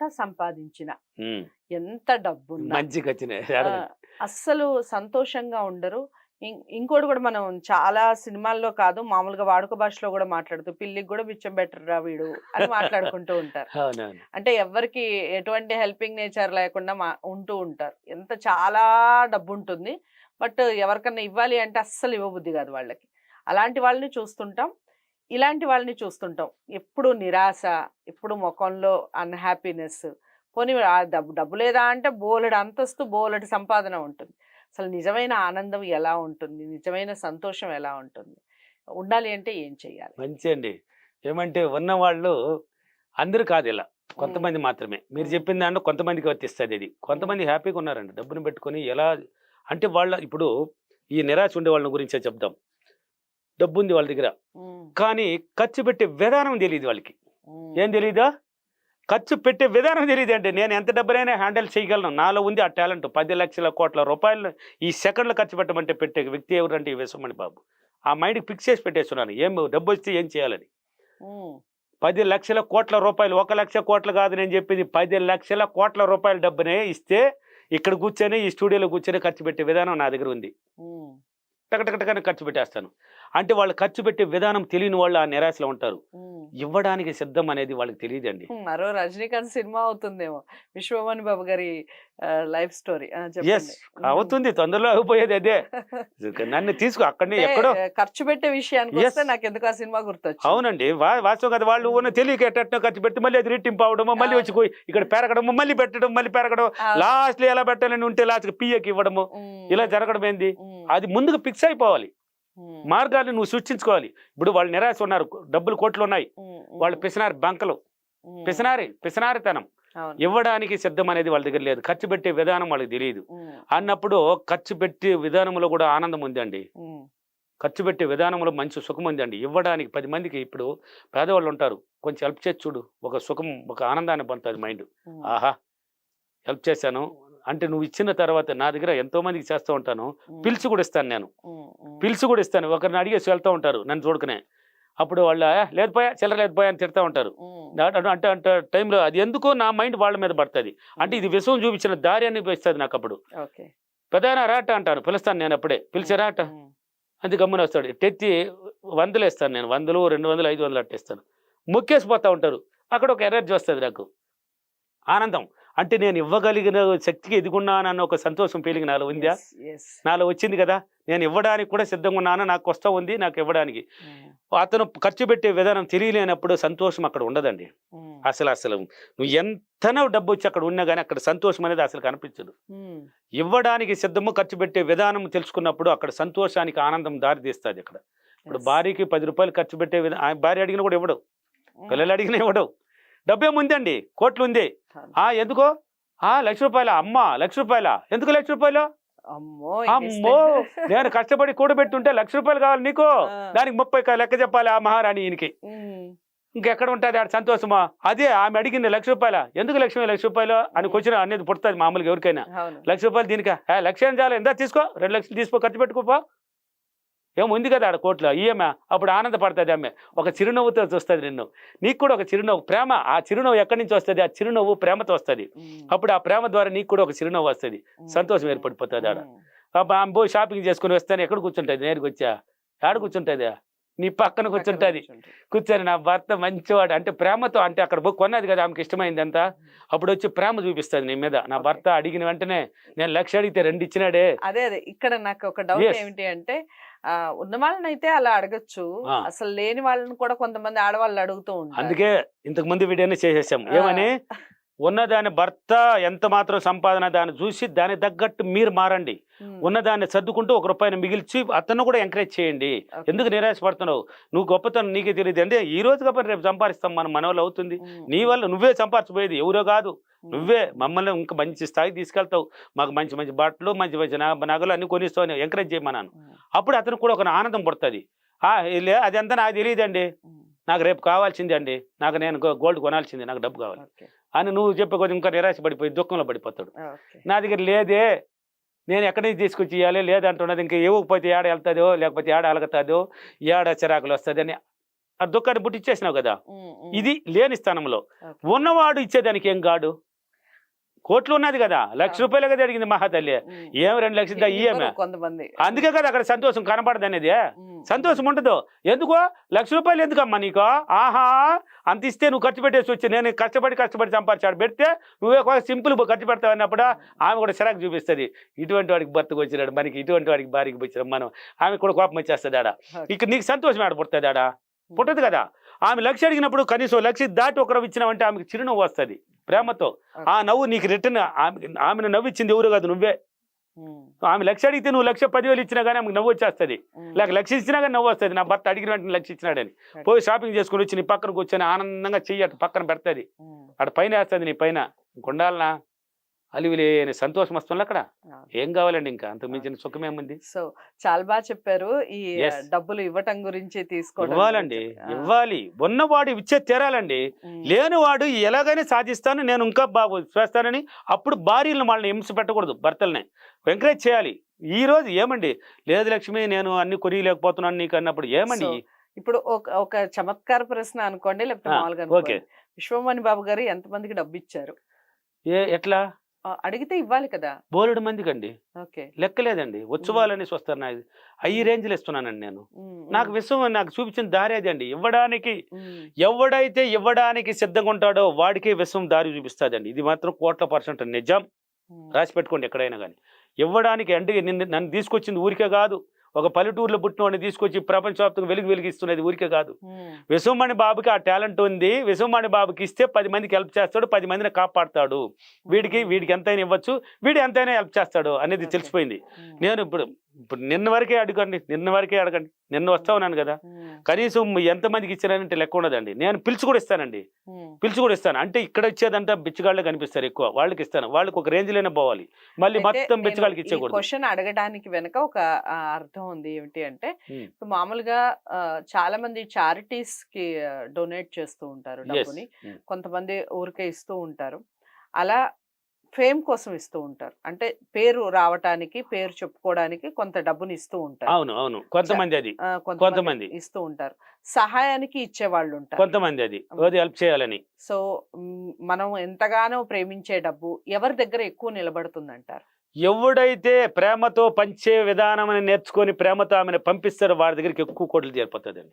ఎంత సంపాదించిన. ఎంత అడగండి. అస్సలు సంతోషంగా ఉండరు. ఇంకోటి కూడా మనం చాలా సినిమాల్లో కాదు మామూలుగా వాడుక భాషలో కూడా మాట్లాడుతూ పిల్లికి కూడా బిచ్చం బెటర్ రా వీడు అని మాట్లాడుకుంటూ ఉంటారు. అంటే ఎవరికి ఎటువంటి హెల్పింగ్ నేచర్ లేకుండా ఉంటూ ఉంటారు. ఎంత చాలా డబ్బు ఉంటుంది బట్ ఎవరికన్నా ఇవ్వాలి అంటే అస్సలు ఇవ్వబుద్ధి కాదు వాళ్ళకి. అలాంటి వాళ్ళని చూస్తుంటాం. ఇలాంటి వాళ్ళని చూస్తుంటాం. ఎప్పుడు నిరాశ ఎప్పుడు ముఖంలో అన్హ్యాపీనెస్ పోనీ డబ్బు డబ్బు లేదా అంటే బోలెడు అంతస్తు బోలెడు సంపాదన ఉంటుంది. అసలు నిజమైన ఆనందం ఎలా ఉంటుంది? నిజమైన సంతోషం ఎలా ఉంటుంది? ఉండాలి అంటే ఏం చెయ్యాలి మంచి అండి. ఏమంటే ఉన్న వాళ్ళు అందరూ కాదు ఇలా. కొంతమంది మాత్రమే. మీరు చెప్పిన దాంట్లో కొంతమందికి వర్తిస్తుంది ఇది. కొంతమంది హ్యాపీగా ఉన్నారండి. డబ్బును పెట్టుకొని ఎలా అంటే వాళ్ళ ఇప్పుడు ఈ నిరాశ ఉండే వాళ్ళ గురించే చెప్దాం. డబ్బు ఉంది వాళ్ళ దగ్గర. కానీ ఖర్చు పెట్టే విధానం తెలియదు వాళ్ళకి. ఏం తెలీదా? ఖర్చు పెట్టే విధానం తెలియదు అంటే నేను ఎంత డబ్బులైనా హ్యాండిల్ చేయగలను? నాలో ఉంది ఆ టాలెంట్. పది లక్షల కోట్ల రూపాయలు ఈ సెకండ్లో ఖర్చు పెట్టమంటే పెట్టే వ్యక్తి ఎవరంటే ఈ విశ్వమణి బాబు. ఆ మైండ్కి ఫిక్స్ చేసి పెట్టేస్తున్నాను. ఏం డబ్బు వస్తే ఏం చేయాలని? పది లక్షల కోట్ల రూపాయలు ఒక లక్ష కోట్లు కాదు నేను చెప్పింది. పది లక్షల కోట్ల రూపాయల డబ్బునే ఇస్తే ఇక్కడ కూర్చొని ఈ స్టూడియోలో కూర్చొని ఖర్చు పెట్టే విధానం నా దగ్గర ఉంది. ఉమ్, టకటకటకని ఖర్చు పెట్టేస్తాను. అంటే వాళ్ళు ఖర్చు పెట్టే విధానం తెలియని వాళ్ళు ఆ నిరాశలో ఉంటారు. ఇవ్వడానికి సిద్ధం అనేది వాళ్ళకి తెలియదండి. మరో రజనీకాంత్ సినిమా అవుతుందేమో. విశ్వమణి బాబు గారి లైఫ్ స్టోరీ. ఎస్ అవుతుంది తొందరలో అయిపోయేది అదే. నన్ను తీసుకో అక్కడనే ఎక్కడో ఖర్చు పెట్టే విషయానికి. వస్తే నాకు ఎందుకు ఆ సినిమా గుర్తొచ్చు అవునండి వాస్తవం కదా వాళ్ళు ఉన్న తెలియక ఎట్టట్నో ఖర్చు పెడితే మళ్ళీ అది రిట్టింపు అవడము మళ్ళీ వచ్చి పోయి ఇక్కడ పెరగడము మళ్ళీ పెట్టడం మళ్ళీ పెరగడం లాస్ట్లో ఎలా పెట్టాలని ఉంటే లాస్ట్ పియ్యకి ఇవ్వడము. ఇలా జరగడం ఏంది అది ముందుకు ఫిక్స్ అయిపోవాలి. మార్గాన్ని నువ్వు సృష్టించుకోవాలి. ఇప్పుడు వాళ్ళు నిరాశ ఉన్నారు. డబ్బులు కోట్లు ఉన్నాయి. వాళ్ళు పిసినారి బంకలు. పిసినారి పిసినారితనం. ఇవ్వడానికి సిద్ధం అనేది వాళ్ళ దగ్గర లేదు. ఖర్చు పెట్టే విధానం వాళ్ళకి తెలియదు. అన్నప్పుడు ఖర్చు పెట్టే విధానంలో కూడా ఆనందం ఉందండి. ఖర్చు పెట్టే విధానంలో మంచి సుఖం ఉందండి. ఇవ్వడానికి పది మందికి ఇప్పుడు పేదవాళ్ళు ఉంటారు. కొంచెం హెల్ప్ చేసి చూడు. ఒక సుఖం ఒక ఆనందాన్ని పొందుతుంది మైండ్. ఆహా! హెల్ప్ చేశాను. అంటే నువ్వు ఇచ్చిన తర్వాత నా దగ్గర ఎంతో మందికి చేస్తూ ఉంటాను పిలిచి కూడా ఇస్తాను నేను. పిలిచి కూడా ఇస్తాను. ఒకరిని అడిగేసి వెళ్తూ ఉంటారు నన్ను చూడకనే. అప్పుడు వాళ్ళు "ఆ, లేదు పోయా చిల్లర లేదు పోయా అని తిడతా ఉంటారు. అంటే అంటే టైంలో అది ఎందుకో నా మైండ్ వాళ్ళ మీద పడుతుంది. అంటే ఇది విషయం చూపించిన దారి అనిపిస్తుంది నాకు అప్పుడు. పెదానా రాట అంటారు. పిలుస్తాను నేను అప్పుడే. పిలిచి రాట? అది గమ్మున వస్తాడు. తెచ్చి వందలు ఇస్తాను నేను. వందలు రెండు వందలు ఐదు వందలు అట్టేస్తాను. మొక్కేసిపోతా ఉంటారు. అక్కడ ఒక ఎనర్జీ వస్తుంది నాకు. ఆనందం. అంటే నేను ఇవ్వగలిగిన శక్తికి ఎదుగున్నానన్న ఒక సంతోషం ఫీలింగ్ నాలో ఉందా? నాలో వచ్చింది కదా? నేను ఇవ్వడానికి కూడా సిద్ధంగా ఉన్నాను నాకు వస్తా ఉంది నాకు ఇవ్వడానికి. అతను ఖర్చు పెట్టే విధానం తెలియలేనప్పుడు సంతోషం అక్కడ ఉండదండి. అసలు అసలు నువ్వు ఎంతనో డబ్బు వచ్చి అక్కడ ఉన్నా కానీ అక్కడ సంతోషం అనేది అసలు కనిపించదు ఇవ్వడానికి సిద్ధము ఖర్చు పెట్టే విధానం తెలుసుకున్నప్పుడు అక్కడ సంతోషానికి ఆనందం దారి తీస్తుంది ఇక్కడ ఇప్పుడు భార్యకి పది రూపాయలు ఖర్చు పెట్టే విధానం భార్య అడిగిన కూడా ఇవ్వడు. పిల్లలు అడిగినా ఇవ్వడు. డబ్బేముందండి కోట్లు ఉంది ఆ ఎందుకో? ఆ లక్ష రూపాయల? అమ్మ లక్ష రూపాయల? ఎందుకు లక్ష రూపాయలు? అమ్మో నేను కష్టపడి కూడబెట్టుంటే లక్ష రూపాయలు కావాలి నీకు. దానికి ముప్పై కా- లెక్క చెప్పాలి ఆ మహారాణి ఈయనకి. ఇంకెక్కడ ఉంటుంది ఆడ సంతోషమా? అదే ఆమె అడిగింది లక్ష రూపాయల? ఎందుకు లక్ష్మి లక్ష రూపాయలు? అని క్వశ్చన్ అనేది పుడుతుంది మామూలుగా ఎవరికైనా. లక్ష రూపాయలు దీనికా? లక్ష ఏం చాలు ఎంత తీసుకో. రెండు లక్షలు తీసుకో ఖర్చు పెట్టుకోపో ఏముంది కదా ఆడ కోట్లో ఈఎంఐ. అప్పుడు ఆనందపడుతుంది ఆమె. ఒక చిరునవ్వుతో చూస్తుంది నిన్ను. నీకు కూడా ఒక చిరునవ్వు ప్రేమ. ఆ చిరునవ్వు ఎక్కడి నుంచి వస్తుంది? ఆ చిరునవ్వు ప్రేమతో వస్తుంది. అప్పుడు ఆ ప్రేమ ద్వారా నీకు కూడా ఒక చిరునవ్వు వస్తుంది. సంతోషం ఏర్పడిపోతుంది ఆడ. ఆమె షాపింగ్ చేసుకుని వస్తాను. ఎక్కడ కూర్చుంటుంది? నేరుకు వచ్చా? ఆడ కూర్చుంటుంది? నీ పక్కన కూర్చుంటుంది. కూర్చొని నా భర్త మంచివాడు. అంటే ప్రేమతో అంటే అక్కడ పోయి కొన్నది కదా ఆమెకి ఇష్టమైంది అంతా అప్పుడు వచ్చి ప్రేమ చూపిస్తుంది నీ మీద. నా భర్త అడిగిన వెంటనే నేను లక్ష అడిగితే రెండు ఇచ్చినాడే. అదే అదే. ఇక్కడ నాకు ఒక డౌట్. ఏమిటి అంటే ఆ ఉన్న వాళ్ళని అయితే అలా అడగచ్చు. అసలు లేని వాళ్ళని కూడా కొంతమంది ఆడవాళ్ళు అడుగుతూ ఉంటారు. అందుకే ఇంతకు ముందు వీడియోనే చేసేసాం. ఏమని? ఉన్నదాని భర్త ఎంత మాత్రం సంపాదన దాన్ని చూసి దాని తగ్గట్టు మీరు మారండి. ఉన్నదాన్ని సర్దుకుంటూ ఒక రూపాయిని మిగిల్చి అతను కూడా ఎంకరేజ్ చేయండి. ఎందుకు నిరాశపడుతున్నావు? నువ్వు గొప్పతనం నీకే తెలియదు. అంటే ఈ రోజు కాబట్టి రేపు సంపాదిస్తాం మనం మన వల్ల అవుతుంది నీ వల్ల నువ్వే సంపాదించబోయేది ఎవరో కాదు. నువ్వే మమ్మల్ని ఇంకా మంచి స్థాయికి తీసుకెళ్తావు. మాకు మంచి మంచి బట్టలు మంచి మంచి నగలు అన్ని కొనిస్తావు ఎంకరేజ్ చేయమన్నాను. అప్పుడు అతనికి కూడా ఒక ఆనందం పడుతుంది. అదంతా నాకు తెలియదండి. నాకు రేపు కావాల్సిందే అండి. నాకు నేను గోల్డ్ కొనాల్సిందే నాకు డబ్బు కావాలి. అని నువ్వు చెప్పే కొద్ది ఇంకా నిరాశ పడిపోయి దుఃఖంలో పడిపోతాడు. నా దగ్గర లేదే. నేను ఎక్కడి నుంచి తీసుకొచ్చి ఇవ్వాలి లేదంటున్నది ఇంకా ఇవ్వకపోతే ఏడ వెళ్తుందో లేకపోతే ఏడ అలగతుందో ఏడ చిరాకులు వస్తుంది అని ఆ దుఃఖాన్ని పుట్టిచ్చేసినావు కదా. ఉమ్, ఉమ్. ఇది లేని స్థానంలో. ఉన్నవాడు ఇచ్చేదానికి ఏం కాడు కోట్లు ఉన్నది కదా. లక్ష ఆ. రూపాయలు కదా అడిగింది మహాతల్లి. ఏం రెండు లక్షలు ఇవ్వరు కొంతమంది. అందుకే కదా అక్కడ సంతోషం కనపడదు అనేది సంతోషం ఉండదు. ఎందుకో? లక్ష రూపాయలు ఎందుకమ్మా నీకు? ఆహా అంత ఇస్తే నువ్వు ఖర్చు పెట్టేసి వచ్చి నేను కష్టపడి కష్టపడి సంపాదించాడు. పెడితే నువ్వే సింపుల్ ఖర్చు పెడతావు అన్నప్పుడు ఆమె కూడా చిరాకు చూపిస్తుంది. ఇటువంటి వాడికి భర్తకు వచ్చినాడు. మనకి ఇటువంటి వాడికి భార్యకి వచ్చిన మనం. ఆమె కూడా కోపం వచ్చేస్తుంది ఆడ. ఇక నీకు సంతోషం ఆడ పుడుతుంది ఆడ. పుట్టదు కదా. ఆమె లక్ష అడిగినప్పుడు కనీసం లక్ష దాటి ఒకరు ఇచ్చినావంటే ఆమెకి చిరునవ్వు వస్తుంది. ప్రేమతో. ఆ నవ్వు నీకు రిటర్న్ ఆమె ఆమెను నవ్విచ్చింది ఎవరు కాదు నువ్వే. ఆమె లక్ష అడిగితే నువ్వు లక్ష పదివేలు ఇచ్చినా కానీ ఆమెకు నవ్వు వచ్చేస్తుంది. లేక లక్ష ఇచ్చినా కానీ నవ్వు వస్తుంది. నా భర్త అడిగిన వెంటనే లక్ష ఇచ్చినాడని. పోయి షాపింగ్ చేసుకుని వచ్చి నీ పక్కన కూర్చొని ఆనందంగా చెయ్యి అటు పక్కన పెడతాది. అటు పైన వేస్తుంది నీ పైన. కొండాలనా? అలివి లేని సంతోషం వస్తుంది అక్కడ. ఏం కావాలండి ఇంకా? అంత మించిన సుఖమేముంది సో చాలా బాగా చెప్పారు. ఈ. డబ్బులు ఇవ్వటం గురించి తీసుకోవడం ఇవ్వాలండి. ఇవ్వాలి. ఉన్నవాడు ఇచ్చే తీరాలండి. లేనివాడు ఎలాగైనా సాధిస్తాను నేను ఇంకా బాగా చేస్తానని అప్పుడు భార్యలను వాళ్ళని హింస పెట్టకూడదు భర్తల్ని. ఎంకరేజ్ చేయాలి. ఈ రోజు ఏమండి? లేదు లక్ష్మి నేను అన్ని కొనియలేకపోతున్నాను నీకు అన్నప్పుడు ఏమండి? ఇప్పుడు ఒక ఒక చమత్కార ప్రశ్న అనుకోండి లేకపోతే మామూలుగా విశ్వమణి బాబు గారు ఎంతమందికి డబ్బు ఇచ్చారు ఏ ఎట్లా? అడిగితే ఇవ్వాలి కదా. బోలెడు మందికి అండి లెక్కలేదండి. ఉత్సవాలని వస్తారు నాకు అయ్యి రేంజ్లు ఇస్తున్నానండి నేను. నాకు విశ్వం నాకు చూపించిన దారి అది అండి. ఇవ్వడానికి ఎవడైతే ఇవ్వడానికి సిద్ధంగా ఉంటాడో వాడికి విశ్వం దారి చూపిస్తాదండి. ఇది మాత్రం కోట్ల పర్సెంట్ నిజం. రాసి పెట్టుకోండి ఎక్కడైనా కానీ ఇవ్వడానికి అంటే నిన్ను నన్ను తీసుకొచ్చింది ఊరికే కాదు. ఒక పల్లెటూరులో పుట్టినవాడిని తీసుకొచ్చి ప్రపంచవ్యాప్తంగా వెలుగు వెలిగిస్తున్నది ఊరికే కాదు. విశ్వమణి బాబుకి ఆ టాలెంట్ ఉంది. విశ్వమణి బాబుకి ఇస్తే పది మందికి హెల్ప్ చేస్తాడు పది మందిని కాపాడుతాడు. వీడికి వీడికి ఎంతైనా ఇవ్వచ్చు వీడు ఎంతైనా హెల్ప్ చేస్తాడు అనేది. తెలిసిపోయింది. నేను ఇప్పుడు ఇప్పుడు నిన్న వరకే అడగండి నిన్న వరకే అడగండి. నిన్న వస్తా ఉన్నాను కదా. కనీసం ఎంతమందికి ఇచ్చారంటే లెక్క ఉండదండి. నేను పిలిచి కూడా ఇస్తానండి. పిలిచి కూడా ఇస్తాను. అంటే ఇక్కడ ఇచ్చేదంతా బిచ్చగాళ్ళే కనిపిస్తారు ఎక్కువ. వాళ్ళకి ఇస్తాను. వాళ్ళకి ఒక రేంజ్లోనే పోవాలి. మళ్ళీ మొత్తం బిచ్చగాళ్ళకి ఇచ్చేకూడదు క్వశ్చన్ అడగడానికి వెనక ఒక అర్థం ఉంది ఏమిటి అంటే మామూలుగా చాలా మంది చారిటీస్కి డొనేట్ చేస్తూ ఉంటారు. డబ్బుని. కొంతమంది ఊరికే ఇస్తూ ఉంటారు. అలా ఫేమ్ కోసం ఇస్తూ ఉంటారు. అంటే పేరు రావటానికి పేరు చెప్పుకోవడానికి కొంత డబ్బుని ఇస్తూ ఉంటారు. అవును అవును. కొంతమంది అది. ఆ, కొంతమంది. ఇస్తూ ఉంటారు. సహాయానికి ఇచ్చే వాళ్ళు ఉంటారు. కొంతమంది అది. అది హెల్ప్ చేయాలని. సో మ్, మనం ఎంతగానో ప్రేమించే డబ్బు ఎవరి దగ్గర ఎక్కువ నిలబడుతుంది అంటారు ఎవడైతే ప్రేమతో పంచే విధానం నేర్చుకొని ప్రేమతో ఆమెను పంపిస్తారో వాడి దగ్గరికి ఎక్కువ కోట్లు చేరిపోతుందండి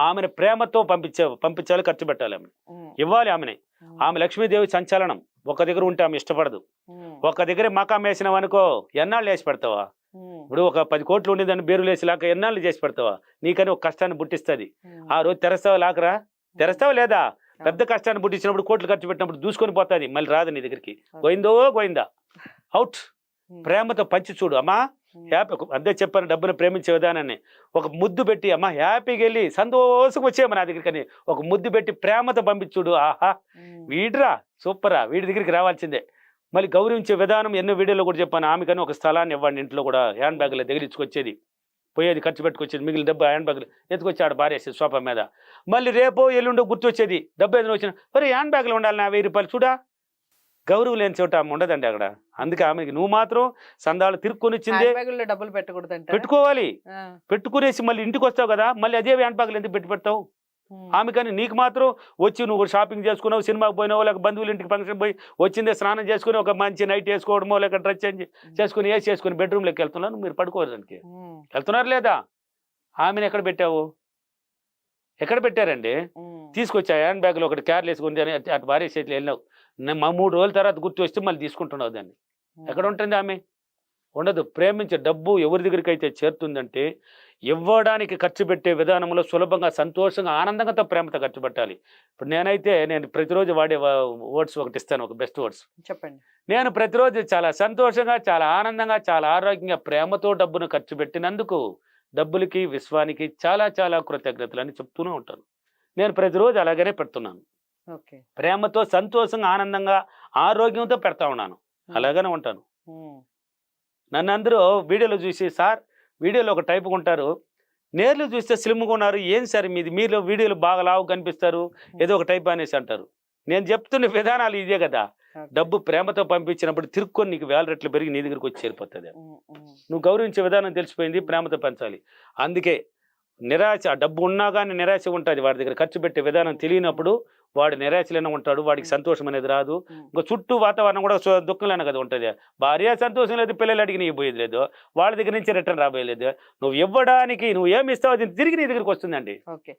ఆమెను ప్రేమతో పంపించే పంపించాలి ఖర్చు పెట్టాలి ఆమె ఇవ్వాలి ఆమెని. ఆమె లక్ష్మీదేవి సంచలనం. ఒక దగ్గర ఉంటే ఆమె ఇష్టపడదు. ఒక దగ్గర మకాం వేసినావు అనుకో ఎన్నాళ్ళు వేసి పెడతావా? ఇప్పుడు ఒక పది కోట్లు ఉండేదాన్ని బేరులు వేసి లాక ఎన్నాళ్ళు చేసి పెడతావా? నీకని ఒక కష్టాన్ని పుట్టిస్తుంది. ఆ రోజు తెరస్తావా లాకరా? తెరస్తావా లేదా? పెద్ద కష్టాన్ని పుట్టించినప్పుడు కోట్లు ఖర్చు పెట్టినప్పుడు దూసుకొని పోతుంది మళ్ళీ రాదు నీ దగ్గరికి. గోయిందో గోయిందా అవుట్ ప్రేమతో పంచి చూడు అమ్మా. హ్యాపీ అదే చెప్పాను డబ్బును ప్రేమించే విధానాన్ని. ఒక ముద్దు పెట్టి అమ్మా హ్యాపీగా వెళ్ళి సంతోషం వచ్చేయమ్మ నా దగ్గరికి ఒక ముద్దు పెట్టి ప్రేమతో పంపించుడు ఆహా. వీడిరా సూపరా. వీడి దగ్గరికి రావాల్సిందే. మళ్ళీ గౌరవించే విధానం ఎన్నో వీడియోలో కూడా చెప్పాను. ఆమెకని ఒక స్థలాన్ని ఇవ్వండి. ఇంట్లో కూడా హ్యాండ్ బ్యాగ్లో దగ్గరించుకొచ్చేది పోయేది ఖర్చు పెట్టుకొచ్చేది. మిగిలిన డబ్బు హ్యాండ్ బ్యాగ్లు ఎత్తుకొచ్చాడు భార్యేసి సోఫా మీద. మళ్ళీ రేపో ఎల్లుండో గుర్తొచ్చేది. డబ్బు ఏదైనా వచ్చిన మరి హ్యాండ్ బ్యాగ్లో ఉండాలి నా వెయ్యి రూపాయలు. చూడా? గౌరవం లేని చోట ఆమె ఉండదండి అక్కడ. అందుకే ఆమెకి నువ్వు మాత్రం సందాలు తిరుక్కొని వచ్చిందే బ్యాగుల్లో డబ్బులు పెట్టకూడదు పెట్టుకోవాలి. పెట్టుకునేసి మళ్ళీ ఇంటికి వస్తావు కదా మళ్ళీ అదే హ్యాండ్ బ్యాగ్లు ఎందుకు పెట్టి పెడతావు? ఆమె కానీ నీకు మాత్రం వచ్చి నువ్వు షాపింగ్ చేసుకున్నావు సినిమాకి పోయినావు లేక బంధువుల ఇంటికి ఫంక్షన్ పోయి వచ్చిందే స్నానం చేసుకుని ఒక మంచి నైట్ వేసుకోవడమో లేక డ్రెస్ చేంజ్ చేసుకుని వేసి చేసుకుని బెడ్రూమ్లోకి వెళ్తున్నాను మీరు పడుకోరు దానికి. వెళ్తున్నారు లేదా? ఆమెను ఎక్కడ పెట్టావు? ఎక్కడ పెట్టారండి? తీసుకొచ్చా హ్యాండ్ బ్యాగ్లో ఒకటి క్యార్లు వేసుకుని అని అటు- భార్య చేతిలో వెళ్ళినావు. మా మూడు రోజుల తర్వాత గుర్తు వస్తే మళ్ళీ తీసుకుంటున్నావు దాన్ని. ఎక్కడ ఉంటుంది ఆమె? ఉండదు. ప్రేమించే డబ్బు ఎవరి దగ్గరికి అయితే చేరుతుందంటే ఇవ్వడానికి ఖర్చు పెట్టే విధానంలో సులభంగా సంతోషంగా ఆనందంగా ప్రేమతో ఖర్చు పెట్టాలి. ఇప్పుడు నేనైతే నేను ప్రతిరోజు వాడే వర్డ్స్ ఒకటి ఇస్తాను ఒక బెస్ట్ వర్డ్స్. చెప్పండి. నేను ప్రతిరోజు చాలా సంతోషంగా చాలా ఆనందంగా చాలా ఆరోగ్యంగా ప్రేమతో డబ్బును ఖర్చు పెట్టినందుకు డబ్బులకి విశ్వానికి చాలా చాలా కృతజ్ఞతలు అని చెప్తూనే ఉంటాను. నేను ప్రతిరోజు అలాగనే పెడుతున్నాను. ఓకే. ప్రేమతో సంతోషంగా ఆనందంగా ఆరోగ్యంతో పెడతా ఉన్నాను. అలాగనే ఉంటాను. నన్ను అందరూ వీడియోలో చూసి సార్ వీడియోలో ఒక టైప్ ఉంటారు నేర్లు చూస్తే స్లిమ్గా ఉన్నారు. ఏం సార్ మీది? మీరు వీడియోలు బాగా లావు కనిపిస్తారు. ఏదో ఒక టైప్ అనేసి అంటారు. నేను చెప్తున్న విధానాలు ఇదే కదా. డబ్బు ప్రేమతో పంపించినప్పుడు తిరుక్కొని నీకు వేల రెట్లు పెరిగి నీ దగ్గరికి వచ్చి చేరిపోతుంది. నువ్వు గౌరవించే విధానం తెలిసిపోయింది. ప్రేమతో పెంచాలి. అందుకే నిరాశ ఆ డబ్బు ఉన్నా కానీ నిరాశ ఉంటుంది వాడి దగ్గర. ఖర్చు పెట్టే విధానం తెలియనప్పుడు వాడు నిరాశలోనే ఉంటాడు వాడికి సంతోషం అనేది రాదు. ఇంకా చుట్టూ వాతావరణం కూడా దుఃఖంలోనే కదా ఉంటుంది. భార్య సంతోషం లేదు పిల్లలు అడిగి నీ పోయేది లేదు. వాళ్ళ దగ్గర నుంచి రిటర్న్ రాబోయేది నువ్వు ఇవ్వడానికి నువ్వు ఏమి ఇస్తావు తిరిగి నీ దగ్గరికి వస్తుందండి. ఓకే.